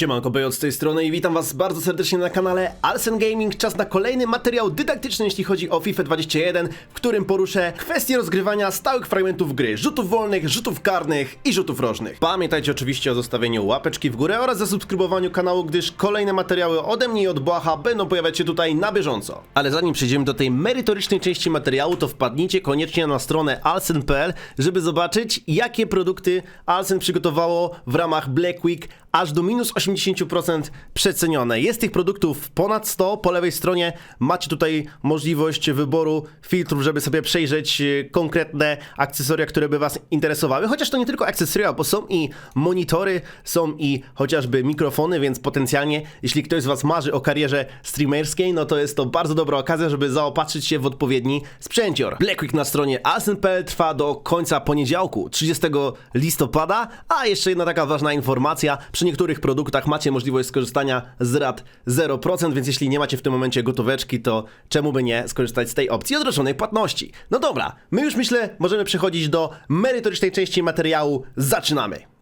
Siemanko, Bejot z tej strony i witam was bardzo serdecznie na kanale Alsen Gaming. Czas na kolejny materiał dydaktyczny, jeśli chodzi o FIFA 21, w którym poruszę kwestię rozgrywania stałych fragmentów gry, rzutów wolnych, rzutów karnych i rzutów rożnych. Pamiętajcie oczywiście o zostawieniu łapeczki w górę oraz zasubskrybowaniu kanału, gdyż kolejne materiały ode mnie i od Błaha będą pojawiać się tutaj na bieżąco. Ale zanim przejdziemy do tej merytorycznej części materiału, to wpadnijcie koniecznie na stronę alsen.pl, żeby zobaczyć, jakie produkty Alsen przygotowało w ramach Black Week aż do minus 80% przecenione. Jest tych produktów ponad 100. Po lewej stronie macie tutaj możliwość wyboru filtrów, żeby sobie przejrzeć e, konkretne akcesoria, które by Was interesowały. Chociaż to nie tylko akcesoria, bo są i monitory, są i chociażby mikrofony, więc potencjalnie, jeśli ktoś z Was marzy o karierze streamerskiej, no to jest to bardzo dobra okazja, żeby zaopatrzyć się w odpowiedni sprzęcior. Black Week na stronie asen.pl trwa do końca poniedziałku, 30 listopada, a jeszcze jedna taka ważna informacja, przy niektórych produktach macie możliwość skorzystania z rat 0%, więc jeśli nie macie w tym momencie gotóweczki, to czemu by nie skorzystać z tej opcji odroczonej płatności? No dobra, my już myślę możemy przechodzić do merytorycznej części materiału. Zaczynamy!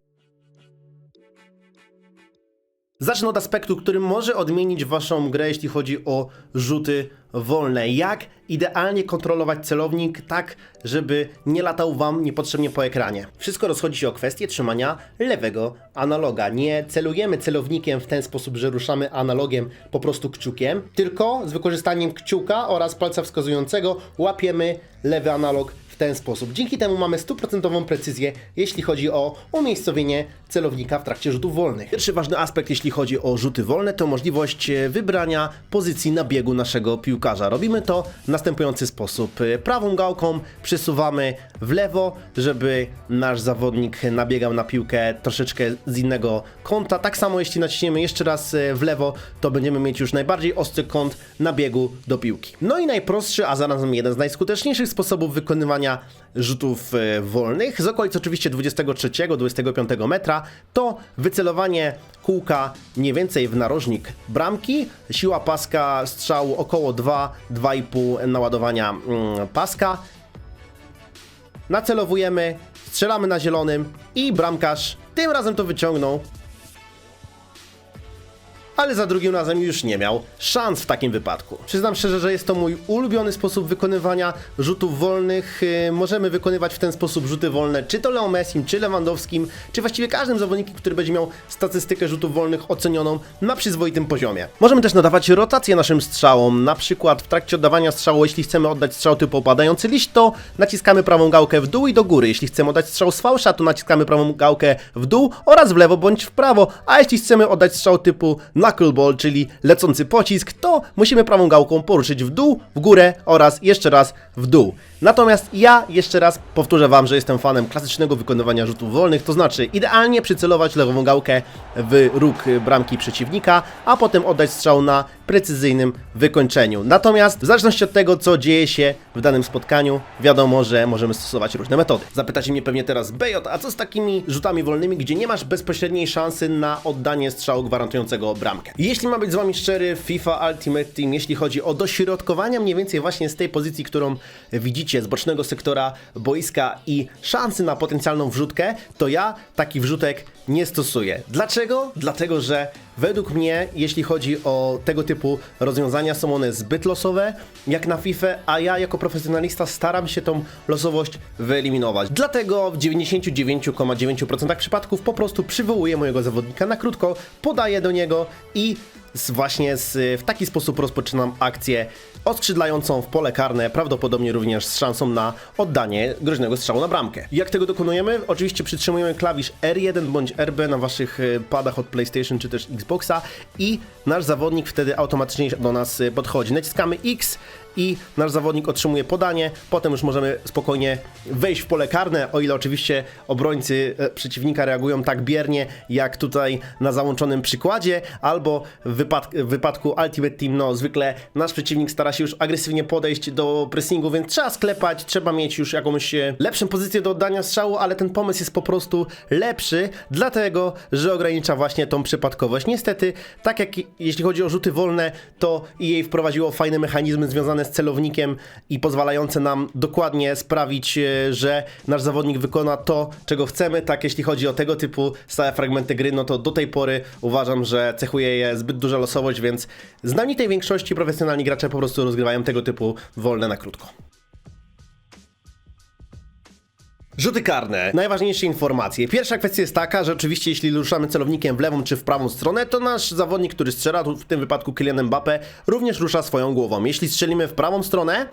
Zacznę od aspektu, który może odmienić waszą grę, jeśli chodzi o rzuty wolne. Jak idealnie kontrolować celownik tak, żeby nie latał wam niepotrzebnie po ekranie. Wszystko rozchodzi się o kwestię trzymania lewego analoga. Nie celujemy celownikiem w ten sposób, że ruszamy analogiem po prostu kciukiem, tylko z wykorzystaniem kciuka oraz palca wskazującego łapiemy lewy analog ten sposób. Dzięki temu mamy stuprocentową precyzję, jeśli chodzi o umiejscowienie celownika w trakcie rzutów wolnych. Pierwszy ważny aspekt, jeśli chodzi o rzuty wolne, to możliwość e, wybrania pozycji na biegu naszego piłkarza. Robimy to w następujący sposób. E, Prawą gałką przesuwamy w lewo, żeby nasz zawodnik nabiegał na piłkę troszeczkę z innego kąta. Tak samo jeśli naciśniemy jeszcze raz e, w lewo, to będziemy mieć już najbardziej ostry kąt nabiegu do piłki. No i najprostszy, a zarazem jeden z najskuteczniejszych sposobów wykonywania rzutów e, wolnych, z okolic oczywiście 23-25 metra, to wycelowanie kółka mniej więcej w narożnik bramki, siła paska strzału około 2-2,5 naładowania mm, paska, nacelowujemy, strzelamy na zielonym i bramkarz tym razem to wyciągnął, ale za drugim razem już nie miał szans w takim wypadku. Przyznam szczerze, że jest to mój ulubiony sposób wykonywania rzutów wolnych. Yy, Możemy wykonywać w ten sposób rzuty wolne, czy to Leo Messim, czy Lewandowskim, czy właściwie każdym zawodnikiem, który będzie miał statystykę rzutów wolnych ocenioną na przyzwoitym poziomie. Możemy też nadawać rotację naszym strzałom, na przykład w trakcie oddawania strzału, jeśli chcemy oddać strzał typu opadający liść, to naciskamy prawą gałkę w dół i do góry. Jeśli chcemy oddać strzał z fałsza, to naciskamy prawą gałkę w dół oraz w lewo bądź w prawo, a jeśli chcemy oddać strzał typu knuckleball, czyli lecący pocisk, to musimy prawą gałką poruszyć w dół, w górę oraz jeszcze raz w dół. Natomiast ja jeszcze raz powtórzę Wam, że jestem fanem klasycznego wykonywania rzutów wolnych, to znaczy idealnie przycelować lewą gałkę w róg bramki przeciwnika, a potem oddać strzał na precyzyjnym wykończeniu. Natomiast w zależności od tego, co dzieje się w danym spotkaniu, wiadomo, że możemy stosować różne metody. Zapytacie mnie pewnie teraz, BJ, a co z takimi rzutami wolnymi, gdzie nie masz bezpośredniej szansy na oddanie strzału gwarantującego bramkę? Jeśli mam być z Wami szczery, FIFA Ultimate Team, jeśli chodzi o dośrodkowania mniej więcej właśnie z tej pozycji, którą widzicie, z bocznego sektora boiska i szansy na potencjalną wrzutkę, to ja taki wrzutek nie stosuję. Dlaczego? Dlatego, że według mnie, jeśli chodzi o tego typu rozwiązania, są one zbyt losowe, jak na FIFA, a ja jako profesjonalista staram się tą losowość wyeliminować. Dlatego w 99,9% przypadków po prostu przywołuję mojego zawodnika na krótko, podaję do niego i z, właśnie z, w taki sposób rozpoczynam akcję oskrzydlającą w pole karne, prawdopodobnie również z szansą na oddanie groźnego strzału na bramkę. Jak tego dokonujemy? Oczywiście przytrzymujemy klawisz R1 bądź RB na waszych e, padach od PlayStation czy też Xboxa i nasz zawodnik wtedy automatycznie do nas e, podchodzi. Naciskamy X i nasz zawodnik otrzymuje podanie, potem już możemy spokojnie wejść w pole karne, o ile oczywiście obrońcy e, przeciwnika reagują tak biernie, jak tutaj na załączonym przykładzie, albo w, wypad w wypadku Ultimate Team, no zwykle nasz przeciwnik stara się już agresywnie podejść do pressingu, więc trzeba sklepać, trzeba mieć już jakąś e, lepszą pozycję do oddania strzału, ale ten pomysł jest po prostu lepszy, dlatego, że ogranicza właśnie tą przypadkowość. Niestety, tak jak jeśli chodzi o rzuty wolne, to EA wprowadziło fajne mechanizmy związane z celownikiem i pozwalające nam dokładnie sprawić, e, że nasz zawodnik wykona to, czego chcemy. Tak, jeśli chodzi o tego typu stałe fragmenty gry, no to do tej pory uważam, że cechuje je zbyt duża losowość, więc znamienitej większości profesjonalni gracze po prostu rozgrywają tego typu wolne na krótko. Rzuty karne. Najważniejsze informacje. Pierwsza kwestia jest taka, że oczywiście jeśli ruszamy celownikiem w lewą czy w prawą stronę, to nasz zawodnik, który strzela, w tym wypadku Kylian Mbappe, również rusza swoją głową. Jeśli strzelimy w prawą stronę,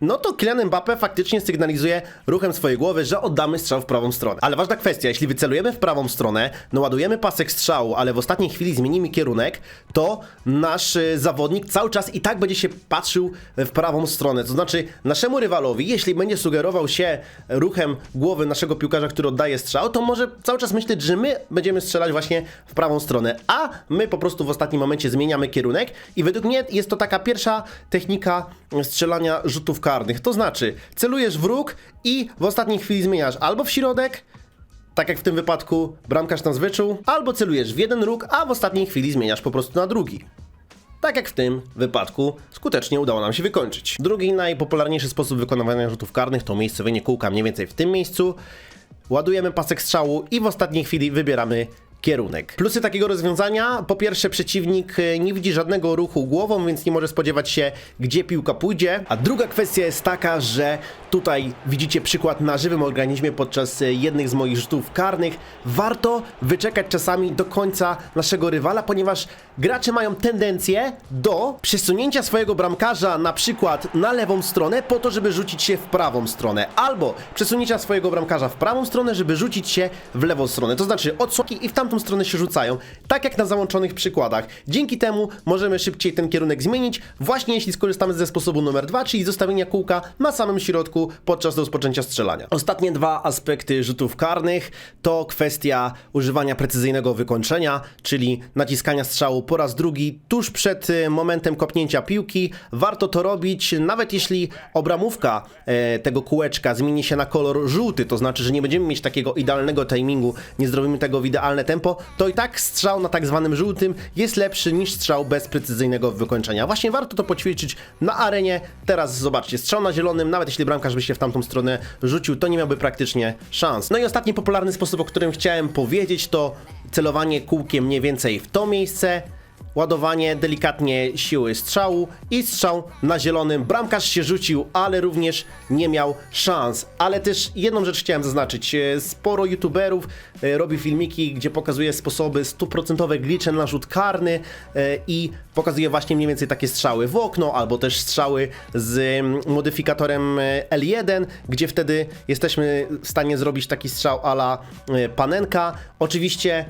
no to Kylian Mbappe faktycznie sygnalizuje ruchem swojej głowy, że oddamy strzał w prawą stronę. Ale ważna kwestia, jeśli wycelujemy w prawą stronę, no ładujemy pasek strzału, ale w ostatniej chwili zmienimy kierunek, to nasz y, zawodnik cały czas i tak będzie się patrzył w prawą stronę. To znaczy naszemu rywalowi, jeśli będzie sugerował się ruchem głowy naszego piłkarza, który oddaje strzał, to może cały czas myśleć, że my będziemy strzelać właśnie w prawą stronę, a my po prostu w ostatnim momencie zmieniamy kierunek i według mnie jest to taka pierwsza technika strzelania rzutów karnych. To znaczy, celujesz w róg i w ostatniej chwili zmieniasz albo w środek, tak jak w tym wypadku bramkarz nas wyczuł, albo celujesz w jeden róg, a w ostatniej chwili zmieniasz po prostu na drugi. Tak jak w tym wypadku skutecznie udało nam się wykończyć. Drugi najpopularniejszy sposób wykonywania rzutów karnych to umiejscowienie kółka mniej więcej w tym miejscu. Ładujemy pasek strzału i w ostatniej chwili wybieramy kierunek. Plusy takiego rozwiązania, po pierwsze przeciwnik e, nie widzi żadnego ruchu głową, więc nie może spodziewać się, gdzie piłka pójdzie. A druga kwestia jest taka, że tutaj widzicie przykład na żywym organizmie podczas e, jednych z moich rzutów karnych. Warto wyczekać czasami do końca naszego rywala, ponieważ gracze mają tendencję do przesunięcia swojego bramkarza na przykład na lewą stronę po to, żeby rzucić się w prawą stronę, albo przesunięcia swojego bramkarza w prawą stronę, żeby rzucić się w lewą stronę. To znaczy odsłonki i w tamtą stronę się rzucają, tak jak na załączonych przykładach. Dzięki temu możemy szybciej ten kierunek zmienić, właśnie jeśli skorzystamy ze sposobu numer dwa, czyli zostawienia kółka na samym środku podczas rozpoczęcia strzelania. Ostatnie dwa aspekty rzutów karnych to kwestia używania precyzyjnego wykończenia, czyli naciskania strzału po raz drugi tuż przed e, momentem kopnięcia piłki. Warto to robić, nawet jeśli obramówka e, tego kółeczka zmieni się na kolor żółty, to znaczy, że nie będziemy mieć takiego idealnego timingu, nie zrobimy tego w idealne tempo, to i tak strzał na tak zwanym żółtym jest lepszy niż strzał bez precyzyjnego wykończenia. Właśnie warto to poćwiczyć na arenie. Teraz zobaczcie, strzał na zielonym, nawet jeśli bramkarz by się w tamtą stronę rzucił, to nie miałby praktycznie szans. No i ostatni popularny sposób, o którym chciałem powiedzieć, to celowanie kółkiem mniej więcej w to miejsce ładowanie delikatnie siły strzału i strzał na zielonym. Bramkarz się rzucił, ale również nie miał szans. Ale też jedną rzecz chciałem zaznaczyć. E, Sporo youtuberów e, robi filmiki, gdzie pokazuje sposoby stuprocentowe glitche na rzut karny e, i pokazuje właśnie mniej więcej takie strzały w okno, albo też strzały z mm, modyfikatorem e, L1, gdzie wtedy jesteśmy w stanie zrobić taki strzał ala panenka. Oczywiście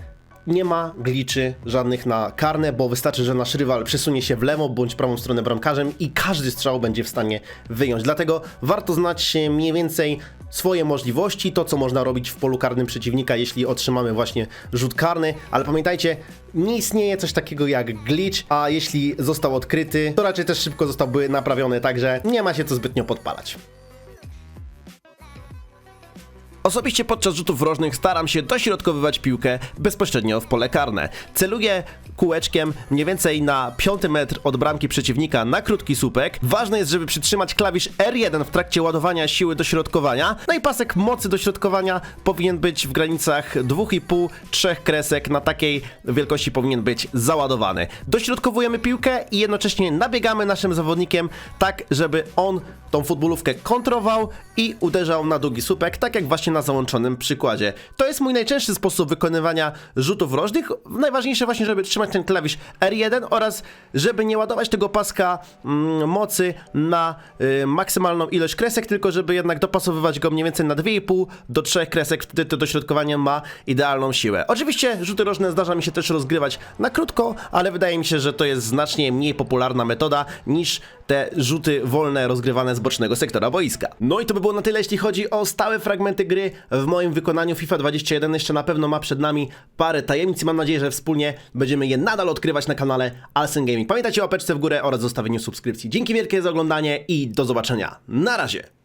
nie ma gliczy żadnych na karne, bo wystarczy, że nasz rywal przesunie się w lewą bądź prawą stronę bramkarzem i każdy strzał będzie w stanie wyjąć. Dlatego warto znać mniej więcej swoje możliwości, to co można robić w polu karnym przeciwnika, jeśli otrzymamy właśnie rzut karny, ale pamiętajcie, nie istnieje coś takiego jak glitch, a jeśli został odkryty, to raczej też szybko zostałby naprawiony, także nie ma się co zbytnio podpalać. Osobiście podczas rzutów rożnych staram się dośrodkowywać piłkę bezpośrednio w pole karne. Celuję kółeczkiem mniej więcej na 5 metr od bramki przeciwnika na krótki słupek. Ważne jest, żeby przytrzymać klawisz R1 w trakcie ładowania siły dośrodkowania. No i pasek mocy dośrodkowania powinien być w granicach 2,5-3 kresek. Na takiej wielkości powinien być załadowany. Dośrodkowujemy piłkę i jednocześnie nabiegamy naszym zawodnikiem tak, żeby on tą futbolówkę kontrował i uderzał na długi słupek, tak jak właśnie na załączonym przykładzie. To jest mój najczęstszy sposób wykonywania rzutów rożnych. Najważniejsze właśnie, żeby trzymać ten klawisz R1 oraz żeby nie ładować tego paska mm, mocy na y, maksymalną ilość kresek, tylko żeby jednak dopasowywać go mniej więcej na 2,5 do 3 kresek, wtedy to dośrodkowanie ma idealną siłę. Oczywiście rzuty rożne zdarza mi się też rozgrywać na krótko, ale wydaje mi się, że to jest znacznie mniej popularna metoda niż te rzuty wolne rozgrywane z bocznego sektora boiska. No i to by było na tyle, jeśli chodzi o stałe fragmenty gry w moim wykonaniu. FIFA 21 jeszcze na pewno ma przed nami parę tajemnic i mam nadzieję, że wspólnie będziemy je nadal odkrywać na kanale Alsen Gaming. Pamiętajcie o łapeczce w górę oraz zostawieniu subskrypcji. Dzięki wielkie za oglądanie i do zobaczenia. Na razie!